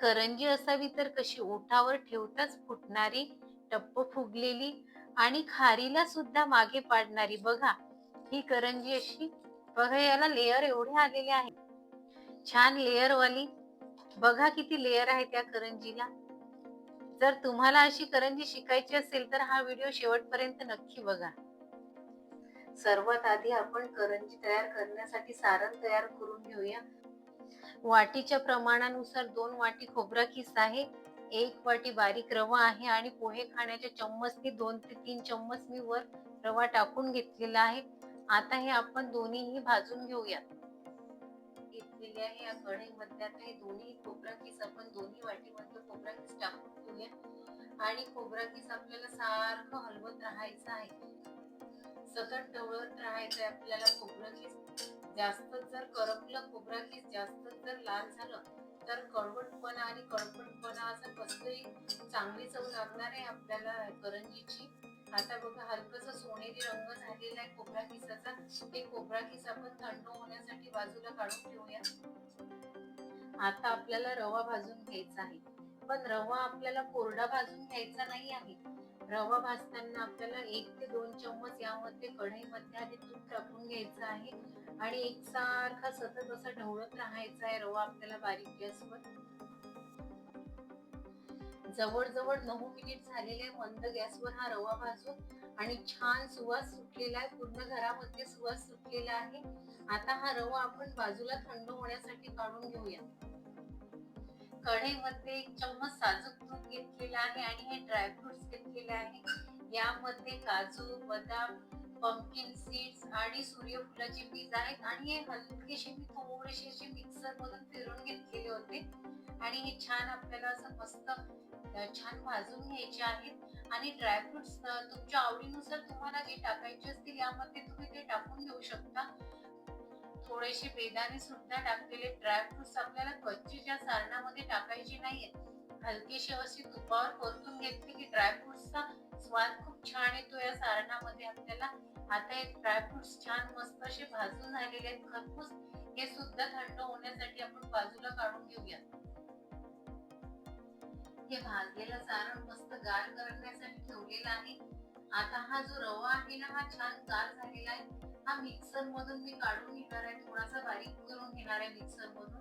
करंजी असावी तर कशी ओठावर ठेवताच फुटणारी टप्प फुगलेली आणि खारीला सुद्धा मागे पाडणारी. बघा ही करंजी अशी बघा याला लेअर एवढे आलेले आहेत. छान लेअर वाली. बघा किती लेअर आहे त्या करंजीला. जर तुम्हाला अशी करंजी शिकायची असेल तर हा व्हिडिओ शेवटपर्यंत नक्की बघा. सर्वात आधी आपण करंजी तयार करण्यासाठी सारण तयार करून घेऊया. वाटीच्या प्रमाणानुसार दोन वाटी खोबरा किस आहे एक वाटी बारीक रवा आहे आणि पोहे खाण्याच्या चम्मचनी दोन ते तीन चम्मच मी वर रवा टाकून घेतलेला आहे. आता हे आपण दोन्हीही भाजून घेऊयात. घेतलेले आहे या कढईमध्ये. आता हे दोन्ही खोबरा किस आपण दोन्ही वाटीमध्ये खोबरा किस टाकून घेऊया आणि खोबरा किस आपल्याला सारखं हलवत राहायचं आहे. सतत टवळत राहायचं आहे आपल्याला खोबरा किस जास्त जर करपलं खोबरा किस जास्त जर लाल झालं तर कडवटपणा आणि कडपटपणा असं कसलंही चांगली चव लागणार आहे आपल्याला करंजीची. आता बघा हलकस सोनेरी रंग झालेला आहे खोबरा किसाचा. हे खोबरा किस आपण थंड होण्यासाठी बाजूला काढून ठेवूया. आता आपल्याला रवा भाजून घ्यायचा आहे. पण रवा आपल्याला कोरडा भाजून घ्यायचा नाही आहे. रवा भाजताना आपल्याला एक ते दोन चम्मच यामध्ये कढईमध्ये आधी तूप टाकून घ्यायचं आहे. आणि एकसारखा सतत असा ढवळत राहायचा आहे रवा आपल्याला बारीक गॅसवर. जवळजवळ नऊ मिनिट झालेले मंद गॅसवर हा रवा भाजून. आणि छान सुवास सुटलेला आहे. पूर्ण घरामध्ये सुवास सुटलेला आहे. आता हा रवा आपण बाजूला थंड होण्यासाठी काढून घेऊया. कढईमध्ये एक चम्मच साजूक तूप घेतलेला आहे आणि हे ड्रायफ्रुट्स घेतलेले आहे. यामध्ये काजू बदाम पंपकिन सीड्स आणि सूर्यफुलाचे बीज आहेत. आणि हे हलकेशे मी थोडेसे मिक्सर मधून फिरून घेतलेले होते. आणि हे छान आपल्याला असं मस्त छान भाजून घ्यायचे आहेत. आणि ड्रायफ्रुट्स तुमच्या आवडीनुसार तुम्हाला जे टाकायचे असतील यामध्ये तुम्ही ते टाकून घेऊ शकता. थोडेसे बेदाने सुद्धा टाकलेले ड्रायफ्रुट्स आपल्याला कच्चे सारणामध्ये टाकायचे नाहीयेत हलकेशी अशी तुपावर परतून घेतली की ड्रायफ्रुट्सचा स्वाद खूप छान येतो. या सारणामध्ये आपल्याला आता हे ड्रायफ्रुट्स छान मस्त असे भाजून झालेले आहेत. खरपूस हे सुद्धा थंड होण्यासाठी आपण बाजूला काढून घेऊया. हे भाजलेलं सारण मस्त गार करण्यासाठी ठेवलेलं आहे. आता हा जो रवा आहे ना हा छान गार झालेला आहे. हा मिक्सर मधून मी काढून घेणार आहे. थोडासा बारीक करून घेणार आहे मिक्सर मधून.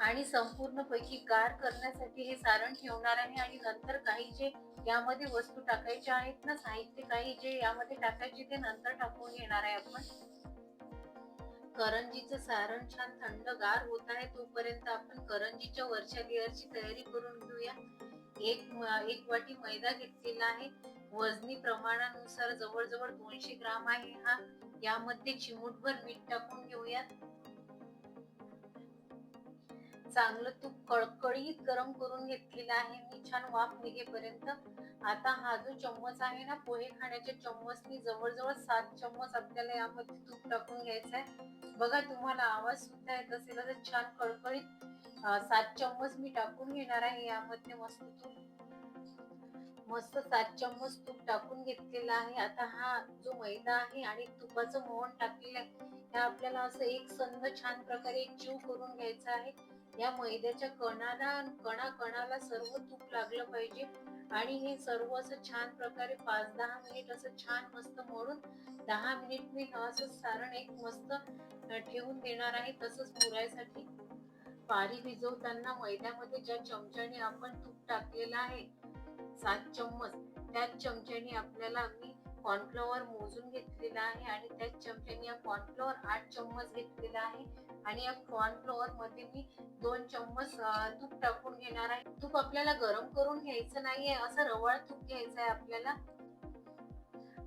आणि संपूर्ण पैकी गार करण्यासाठी हे सारण ठेवणार आहे आणि नंतर काही जे यामध्ये वस्तू टाकायच्या आहेत ना साहित्य काही जे यामध्ये टाकायचे ते नंतर टाकून घेणार आहे आपण. करंजीचं सारण छान थंड गार होत आहे तोपर्यंत आपण करंजीच्या वरच्या लेअरची तयारी करून घेऊया. एक एक वाटी मैदा घेतलेला आहे. वजनी प्रमाणानुसार जवळजवळ दोनशे ग्राम आहे हा. यामध्ये चिमूटभर मीठ टाकून घेऊयात. चांगलं तूप कळकळीत गरम करून घेतलेलं आहे. मी छान वाफ निघेपर्यंत. आता हा जो चम्मच आहे ना पोहे खाण्याच्या चम्मचनी जवळजवळ सात चम्मच आपल्याला यामध्ये तूप टाकून घ्यायचं आहे बघा तुम्हाला आवाज सुद्धा येत असेल तर छान कळकळीत सात चम्मच मी टाकून घेणार आहे यामध्ये मस्त तूप. मस्त सात चम्मच तूप टाकून घेतलेला आहे. आता हा जो मैदा आहे आणि तुपाचं मोहन टाकलेलं आहे हे आपल्याला असं एक संध छान प्रकारे एक जीव करून घ्यायचा आहे. या मैद्याच्या कणाला कणा कणाला सर्व तूप लागलं पाहिजे आणि हे सर्व असं छान प्रकारे पाच दहा मिनिट असं छान मस्त मोडून दहा मिनिट मी असं सारण एक मस्त ठेवून देणार आहे तसंच मुरायसाठी पारी भिजवताना मैद्यामध्ये ज्या चमच्याने आपण तूप टाकलेलं आहे सात चम्मच. त्याच चमच्याने आपल्याला मी कॉर्नफ्लॉवर मोजून घेतलेला आहे आणि त्याच चमच्याने या कॉर्नफ्लॉवर आठ चम्मच घेतलेला आहे. आणि या कॉर्नफ्लॉवर मध्ये मी दोन चम्मच तूप टाकून घेणार आहे. तूप आपल्याला गरम करून घ्यायचं नाहीये. असं रवाळ तूप घ्यायचं आहे आपल्याला.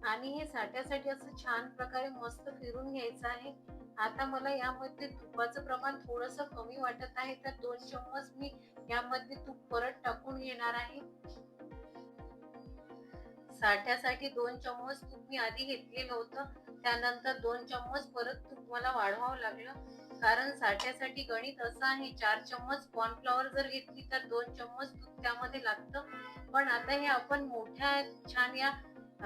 आणि हे साठ्यासाठी असं छान प्रकारे मस्त फिरून घ्यायचं आहे. आता मला यामध्ये तुपाचं प्रमाण थोडस कमी वाटत आहे. तर दोन चम्मच मी यामध्ये तूप परत टाकून घेणार आहे. साठ्यासाठी दोन चम्मच तूप मी आधी घेतलेलं होतं. त्यानंतर दोन चम्मच परत तूप मला वाढवावं लागलं. कारण साठ्यासाठी गणित असं आहे चार चम्मच कॉर्नफ्लॉवर जर घेतली तर दोन चम्मच तूप त्यामध्ये लागतं. पण आता हे आपण मोठ्या छान या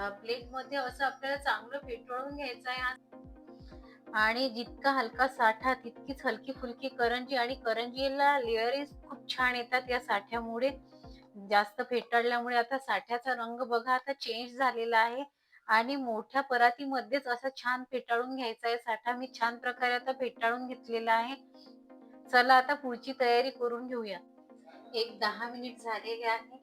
प्लेटमध्ये असं आपल्याला चांगलं फेटळून घ्यायचं आहे. आणि जितका हलका साठा तितकीच हलकी फुलकी करंजी आणि करंजीला लेअरिंग खूप छान येतात या साठ्यामुळे. जास्त फेटाळल्यामुळे आता साठ्याचा रंग बघा आता चेंज झालेला आहे. आणि मोठ्या परातीमध्येच असं छान फेटाळून घ्यायचा आहे. साठा मी छान प्रकारे आता फेटाळून घेतलेला आहे. चला आता पुढची तयारी करून घेऊया. एक दहा मिनिट झालेले आहे.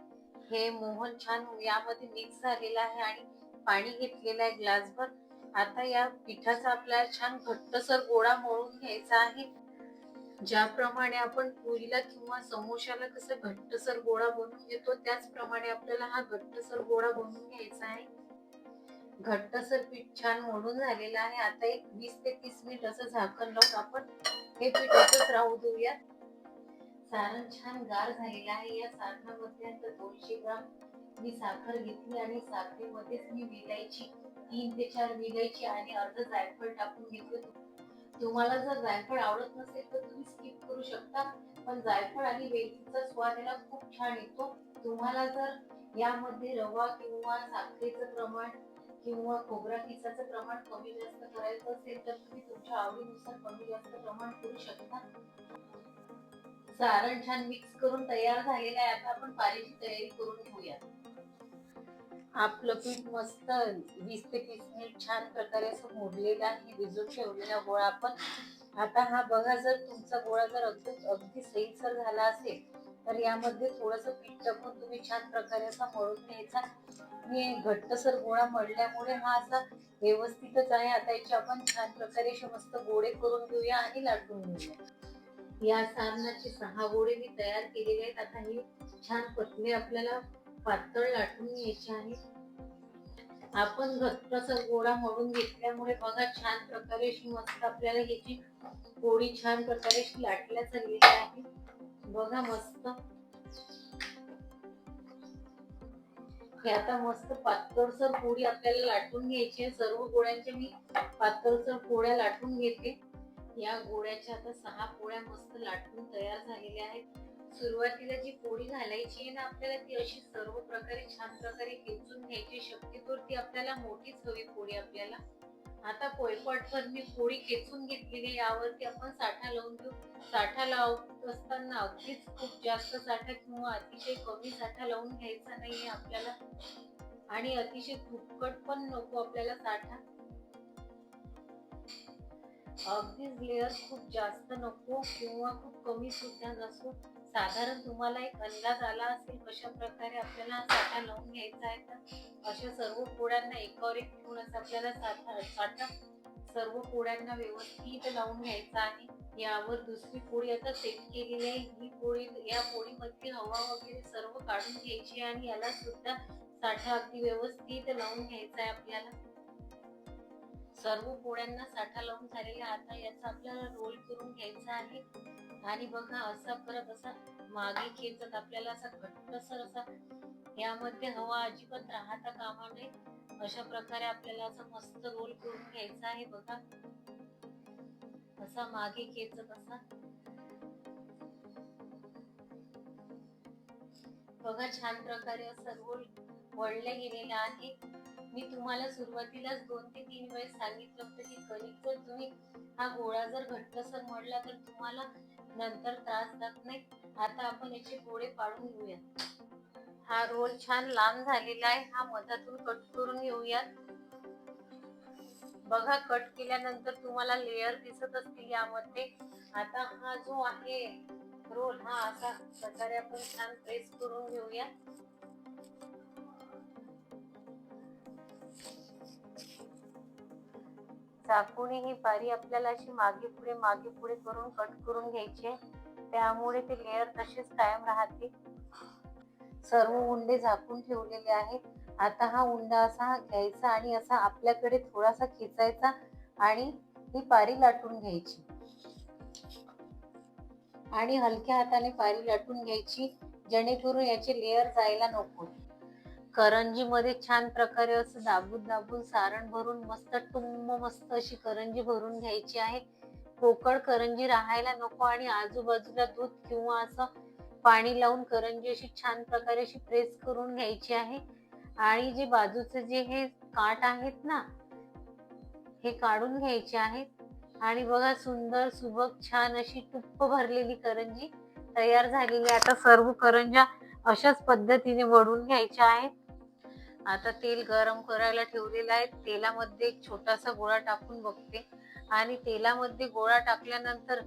हे मोहन छान यामध्ये मिक्स झालेलं आहे आणि पाणी घेतलेलं आहे ग्लासभर. आता या पिठाचा आपल्याला छान घट्टसर गोळा मळून घ्यायचा आहे. ज्याप्रमाणे आपण पुरीला किंवा समोशाला कसं घट्टसर गोळा बनवून घेतो त्याचप्रमाणे आपल्याला हा घट्टसर गोळा बनवून घ्यायचा आहे. घट्टसर पीठ छान मोडून झालेलं आहे. आता एक वीस ते तीस मिनिट असं झाकण लावून आपण हे पीठ असंच राहू देऊया सारण छान गार झालेलं आहे. या सारणामध्ये आता दोनशे ग्राम मी साखर घेतली आणि साखरेमध्येच मी विलायची तीन ते चार विलायची आणि अर्ध जायफळ टाकून घेतलं तुम्हाला जर जायफळ आवडत नसेल तर तुम्ही स्किप करू शकता. पण जायफळ आणि वेलचीचा स्वाद याला खूप छान येतो. तुम्हाला जर यामध्ये रवा किंवा साखरेचं प्रमाण किंवा खोबरा किसाचं प्रमाण कमी जास्त करायचं असेल तर तुम्ही तुमच्या आवडीनुसार कमी जास्त प्रमाण करू शकता. सारण छान मिक्स करून तयार झालेला आहे. आता आपण पारीची तयारी करून घेऊया आपलं पीठ मस्त वीस ते तीस मिनिट छान प्रकारे असं मोडलेलं आहे भिजून ठेवलेला गोळा आपण. आता हा बघा जर तुमचा गोळा जर अगदी अगदी सैलसर झाला असेल तर यामध्ये थोडस पीठ टाकून तुम्ही छान प्रकारे असा मळून घ्यायचा. मी घट्टसर गोळा मळल्यामुळे हा असा व्यवस्थितच आहे. आता याचे आपण छान प्रकारे असे मस्त गोळे करून घेऊया आणि लाटून घेऊया. या सारणाचे सहा गोळे मी तयार केलेले आहेत. आता हे छान पतले आपल्याला पातळ लाटून घ्यायचे आहे. आपण घट्टसा गोळा मळून घेतल्यामुळे बघा छान प्रकारे अशी मस्त आपल्याला ह्याची गोळी छान प्रकारे अशी लाटल्या चाललेली आहे बघा मस्त. हे आता मस्त पातळसर पोळी आपल्याला लाटून घ्यायची आहे. सर्व गोळ्यांच्या मी पातळसर पोळ्या लाटून घेते. या गोळ्याच्या आता सहा पोळ्या मस्त लाटून तयार झालेल्या आहेत. सुरुवातीला जी पोळी घालायची आहे ना आपल्याला ती अशी सर्व प्रकारे छान प्रकारे खेचून घ्यायची शक्यतो ती आपल्याला मोठीच हवी पोळी आपल्याला. आता पोळपाटवर मी पोळी खेचून घेतलेली यावरती आपण साठा लावून घेऊ. साठा लावत असताना अगदीच खूप जास्त साठा किंवा अतिशय कमी साठा लावून घ्यायचा नाहीये आपल्याला. आणि अतिशय तुपकट पण नको आपल्याला साठा. अगदीच लेअर खूप जास्त नको किंवा खूप कमी सुद्धा नसो. साधारण तुम्हाला एक अंदाज आला असेल कशा प्रकारे आपल्याला साठा लावून घ्यायचा आहे तर अशा सर्व पोळ्यांना एकावर एक ठेवूनच आपल्याला साठा साठा सर्व पोळ्यांना व्यवस्थित लावून घ्यायचा आहे. यावर दुसरी पोळी आता सेट केलेली आहे. ही पोळी या पोळीमध्ये हवा वगैरे सर्व काढून घ्यायची आणि याला सुद्धा साठा अगदी व्यवस्थित लावून घ्यायचा आहे आपल्याला. सर्व पोळ्यांना साठा लावून झालेला आता याचा आपल्याला रोल करून घ्यायचा आहे. आणि बघा असा करत असा मागे खेचत आपल्याला असा घट्टसर असा यामध्ये हवा अजिबात राहता कामा नये अशा प्रकारे आपल्याला असं मस्त रोल करून घ्यायचा आहे. बघा असा मागे खेचत असा. बघा छान प्रकारे असं रोल वळले गेलेला आहे. मी तुम्हाला सुरुवातीलाच दोन ते तीन वेळेस सांगितलं होतं की कणिक जर तुम्ही हा गोळा जर घट्टसर मळला तर तुम्हाला नंतर त्रास जात नाही. आता आपण याचे गोळे पाडून घेऊया. हा रोल छान लांब झालेला आहे. हा मधातून कट करून घेऊयात. बघा कट केल्यानंतर तुम्हाला लेअर दिसत असतील यामध्ये. आता हा जो आहे रोल हा असा प्रकारे आपण छान प्रेस करून घेऊया चाकूने ही पारी आपल्याला अशी मागे पुढे मागे पुढे करून कट करून घ्यायची त्यामुळे ते लेअर तसेच कायम राहते. सर्व उंडे झाकून ठेवलेले आहेत. आता हा उंडा असा घ्यायचा आणि असा आपल्याकडे थोडासा खेचायचा आणि ही पारी लाटून घ्यायची. आणि हलक्या हाताने पारी लाटून घ्यायची. जेणेकरून याचे लेअर जायला नको. करंजी मध्ये छान प्रकारे असं दाबून दाबून सारण भरून मस्त टुंब मस्त अशी करंजी भरून घ्यायची आहे. पोकळ करंजी राहायला नको आणि आजूबाजूला दूध किंवा असं पाणी लावून करंजी अशी छान प्रकारे अशी प्रेस करून घ्यायची आहे. आणि जे बाजूचे जे हे काठ आहेत ना हे काढून घ्यायचे आहेत. आणि बघा सुंदर सुबक छान अशी टुप्प भरलेली करंजी तयार झालेली आता सर्व करंजा अशाच पद्धतीने वळून घ्यायच्या आहेत. आता तेल गरम करायला ठेवलेलं आहे. तेलामध्ये एक छोटासा गोळा टाकून बघते. आणि तेलामध्ये गोळा टाकल्यानंतर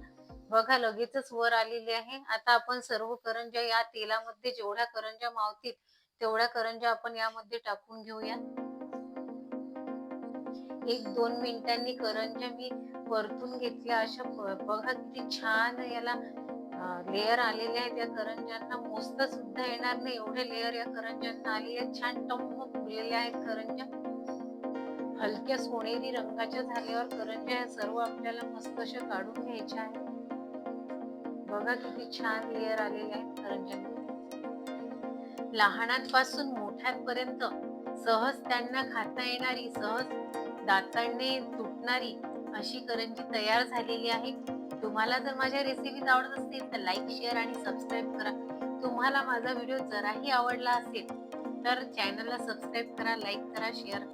बघा लगेचच वर आलेली आहे. आता आपण सर्व करंजा या तेलामध्ये जेवढ्या करंजा मावतील तेवढ्या करंजा आपण यामध्ये टाकून घेऊया. एक दोन मिनिटांनी करंजा मी परतून घेतल्या. अशा बघा किती छान याला लेअर आलेले आहेत या करंजांना मोजत सुद्धा येणार नाही. एवढे लेअर या करंजांना आलेले आहेत. छान टम्म फुललेल्या आहेत करंजा हलक्या सोनेरी रंगाच्या झाल्यावर करंजा या सर्व आपल्याला मस्त अशा काढून घ्यायच्या आहेत. बघा किती छान लेअर आलेले आहेत करंजांना लहानांपासून मोठ्यांपर्यंत सहज त्यांना खाता येणारी सहज दातांनी तुटणारी अशी करंजी तयार झालेली आहे. तुम्हाला जर माझ्या रेसिपीज आवडत असतील तर लाईक शेअर आणि सबस्क्राईब करा. तुम्हाला माझा व्हिडिओ जराही आवडला असेल तर चॅनलला सबस्क्राईब करा लाईक करा शेअर करा.